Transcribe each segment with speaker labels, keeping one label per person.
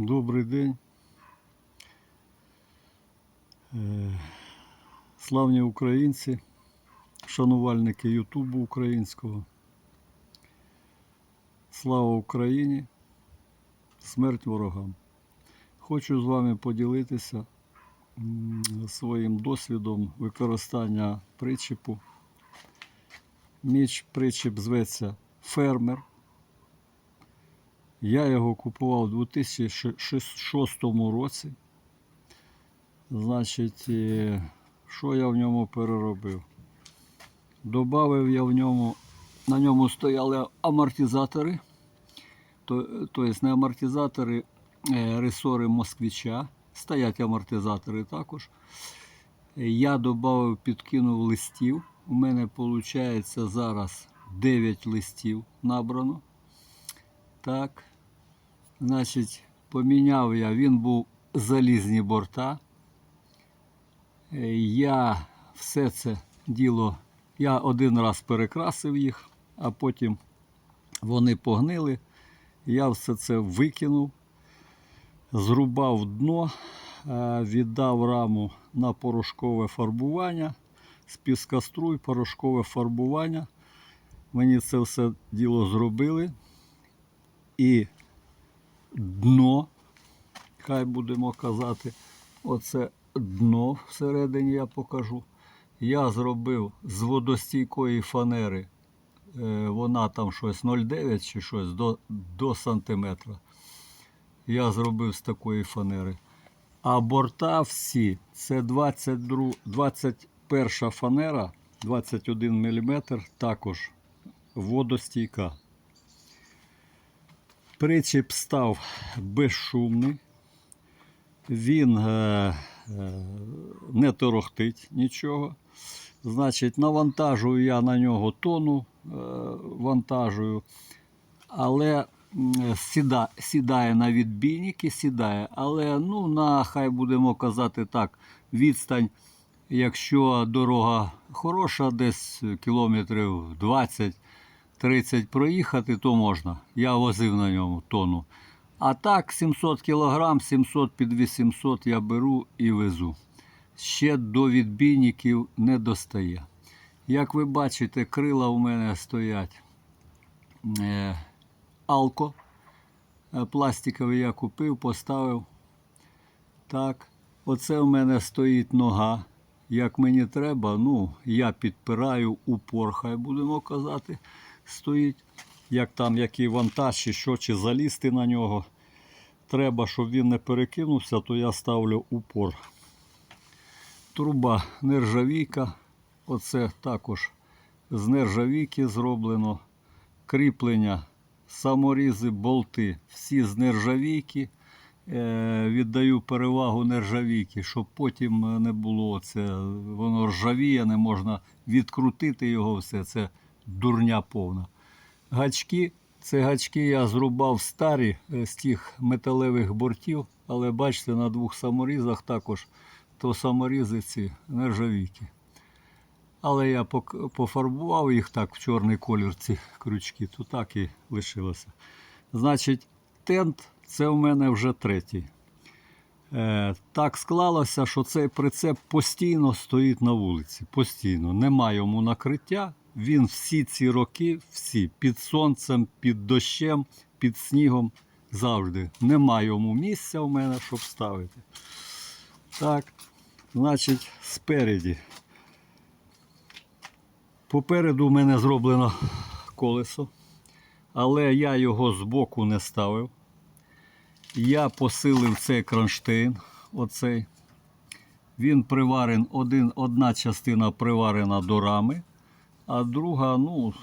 Speaker 1: Добрий день. Е, Славні українці, шанувальники Ютубу українського. Слава Україні! Смерть ворогам! Хочу з вами поділитися своїм досвідом використання причіпу. Міч причіп зветься фермер. Я його купував у 2006 році. Значить, е, що я в ньому переробив? Добавив я в ньому, на ньому стояли амортизатори, то, тобто не амортизатори, е, ресори москвича. Стоять амортизатори також. Я додав, підкинув листів. У мене виходить зараз 9 листів набрано. Так. Значить, поміняв я, він був залізні борта. Е, Я все це діло, я один раз перекрасив їх, а потім вони погнили. Я все це викинув, зрубав дно, е, віддав раму на порошкове фарбування, з піскоструй, порошкове фарбування. Мені це все діло зробили. І дно, хай будемо казати, оце дно всередині я покажу. Я зробив з водостійкої фанери, е, вона там щось 0,9 чи щось до, до сантиметра. Я зробив з такої фанери. А борта всі це 22, 21 фанера, 21 мм, також водостійка. Причіп став безшумний, він е, е, не торохтить нічого. Значить, навантажую я на нього тону е, вантажую, але сіда, сідає на відбійники, сідає, але ну, на, хай будемо казати так, відстань, якщо дорога хороша, десь кілометрів 20 30 проїхати, то можна. Я возив на ньому тонну. А так, 700 кг, 700 під 800 я беру і везу. Ще до відбійників не достає. Як ви бачите, крила у мене стоять е, алко. Е, Пластиковий я купив, поставив. Так. Оце в мене стоїть нога. Як мені треба, ну, я підпираю упор, хай будемо казати стоїть, як там який вантаж, чи що, чи залізти на нього. Треба, щоб він не перекинувся, то я ставлю упор. Труба нержавійка. Оце також з нержавійки зроблено. Кріплення, саморізи, болти, всі з нержавійки. Е, Віддаю перевагу нержавійки, щоб потім не було це, воно ржавіє, не можна відкрутити його все. Це дурня повна. Гачки, це гачки я зрубав старі е, з тих металевих бортів, але бачите, на двох саморізах також то саморізи ці нержавійки. Але я пофарбував їх так в чорний колір, ці крючки, то так і лишилося. Значить, тент це в мене вже третій. Е, так склалося, що цей прицеп постійно стоїть на вулиці. Постійно. Нема йому накриття. Він всі ці роки, всі під сонцем, під дощем, під снігом завжди. Нема йому місця в мене, щоб ставити. Так, значить, спереді. Попереду в мене зроблено колесо, але я його збоку не ставив. Я посилив цей кронштейн, оцей. Він приварен, один, одна частина приварена до рами, а друга, ну,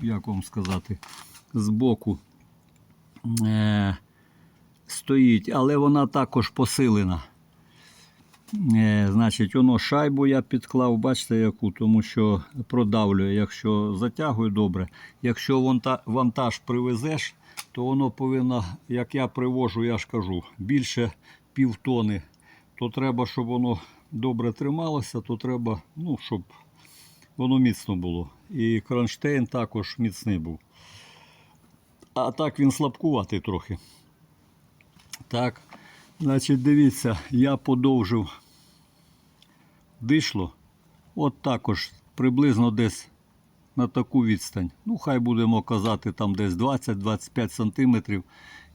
Speaker 1: як вам сказати, збоку е, стоїть, але вона також посилена. Е, значить, воно шайбу я підклав, бачите яку, тому що продавлює, якщо затягую добре. Якщо вантаж привезеш, то воно повинно, як я привожу, я ж кажу, більше півтони. То треба, щоб воно добре трималося, то треба, ну, щоб воно міцно було. І кронштейн також міцний був. А так він слабкуватий трохи. Так, значить, дивіться, я подовжив дишло. От також приблизно десь на таку відстань. Ну, хай будемо казати, там десь 20-25 сантиметрів.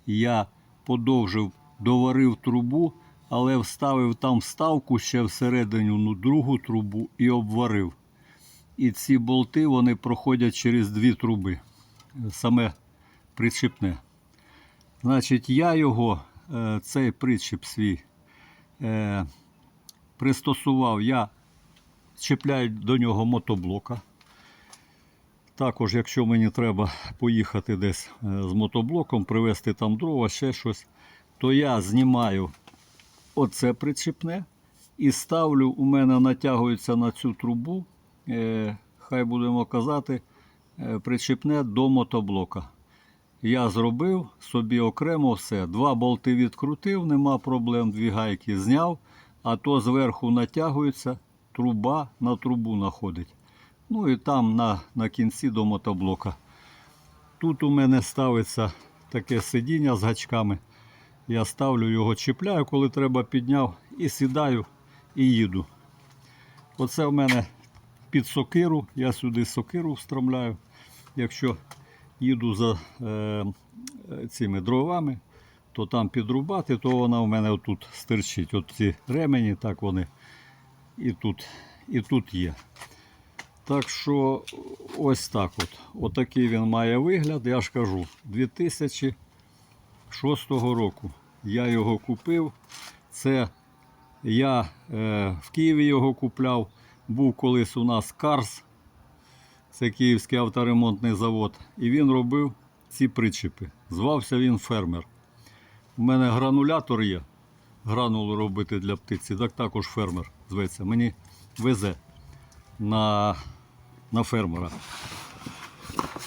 Speaker 1: Я подовжив, доварив трубу, але вставив там вставку ще всередину ну, другу трубу і обварив. І ці болти вони проходять через дві труби. Саме причіпне. Значить, я його, е, цей причіп свій, е, пристосував, я чіпляю до нього мотоблока. Також, якщо мені треба поїхати десь е, з мотоблоком, привезти там дрова, ще щось, то я знімаю оце причіпне і ставлю, у мене натягується на цю трубу, хай будемо казати, е, причіпне до мотоблока. Я зробив собі окремо все. Два болти відкрутив, нема проблем, дві гайки зняв, а то зверху натягується, труба на трубу находить. Ну і там на, на кінці до мотоблока. Тут у мене ставиться таке сидіння з гачками. Я ставлю його, чіпляю, коли треба підняв, і сідаю і їду. Оце в мене під сокиру, я сюди сокиру встромляю. Якщо їду за е, цими дровами, то там підрубати, то вона в мене отут стирчить. От ці ремені, так вони і тут, і тут є. Так що ось так от. Отакий він має вигляд, я ж кажу, 2006 року я його купив. Це я е, в Києві його купляв. Був колись у нас Карс, це Київський авторемонтний завод. І він робив ці причепи. Звався він фермер. У мене гранулятор є. Гранулу робити для птиці. Так також фермер зветься. Мені везе на, на фермера.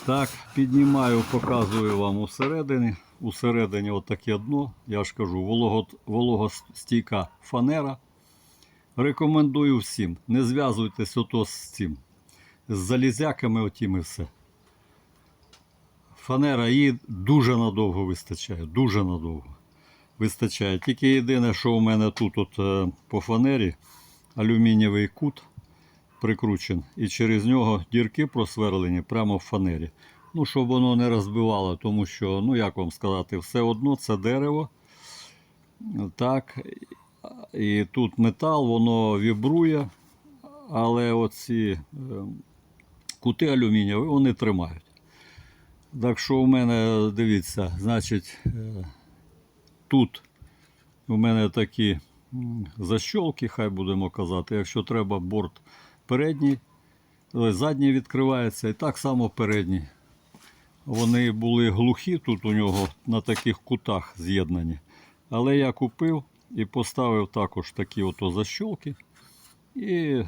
Speaker 1: Так, піднімаю, показую вам усередині. Усередині отаке дно, я ж кажу, волого, вологостійка фанера. Рекомендую всім. Не зв'язуйтесь ото з цим. З залізяками отім і все. Фанера її дуже надовго вистачає. Дуже надовго вистачає. Тільки єдине, що у мене тут от, е, по фанері алюмінієвий кут прикручен, і через нього дірки просверлені прямо в фанері. Ну, щоб воно не розбивало, тому що, ну як вам сказати, все одно це дерево. Так. І тут метал, воно вібрує, але оці е, кути алюмінієві вони тримають. Так що у мене, дивіться, значить, е, тут у мене такі защолки, хай будемо казати. Якщо треба борт передній, задній відкривається і так само передній. Вони були глухі тут у нього на таких кутах з'єднані. Але я купив і поставив також такі ото защолки. І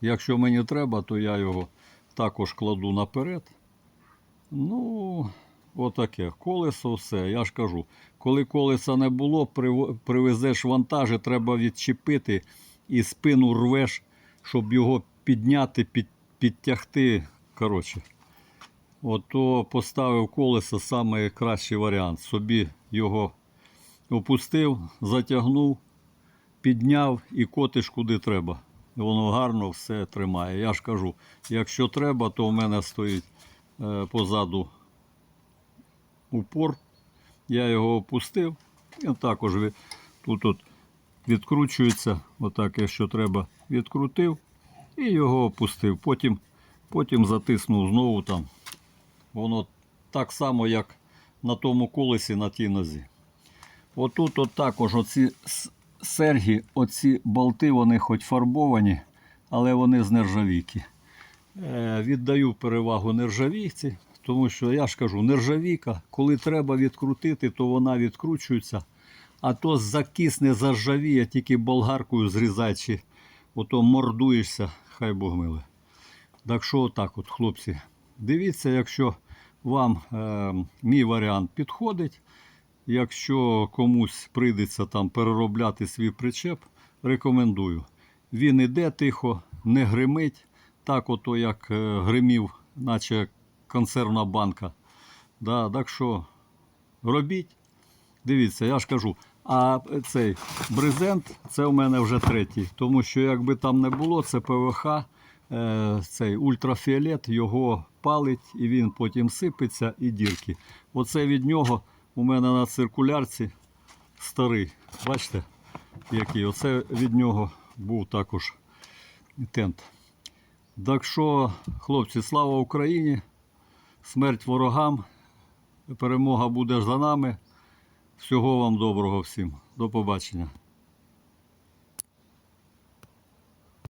Speaker 1: якщо мені треба, то я його також кладу наперед. Ну, отаке. Колесо все. Я ж кажу, коли колеса не було, привезеш вантажі, треба відчепити і спину рвеш, щоб його підняти, під, підтягти. Коротше. Ото поставив колесо найкращий варіант. Собі його опустив, затягнув, підняв і котиш куди треба. Воно гарно все тримає. Я ж кажу, якщо треба, то в мене стоїть е, позаду упор. Я його опустив. Він також тут от відкручується. Отак, якщо треба, відкрутив і його опустив. Потім, потім затиснув знову там. Воно так само, як на тому колесі на тій нозі. Отут от також оці серги, оці болти, вони хоч фарбовані, але вони з нержавійки. Е, віддаю перевагу нержавійці, тому що я ж кажу, нержавійка, коли треба відкрутити, то вона відкручується, а то закисне, заржавіє, тільки болгаркою зрізай, чи ото мордуєшся, хай Бог миле. Так що отак от, хлопці, дивіться, якщо вам е, мій варіант підходить, якщо комусь прийдеться там переробляти свій причеп, рекомендую. Він іде тихо, не гримить, так ото як е, гримів, наче консервна банка. Да, так що робіть. Дивіться, я ж кажу, А цей брезент це у мене вже третій. Тому що якби там не було, це ПВХ, е, цей ультрафіолет його палить і він потім сипеться і дірки. Оце від нього у мене на циркулярці старий. Бачите, який? Оце від нього був також тент. Так що, хлопці, слава Україні! Смерть ворогам! Перемога буде за нами. Всього вам доброго всім. До побачення.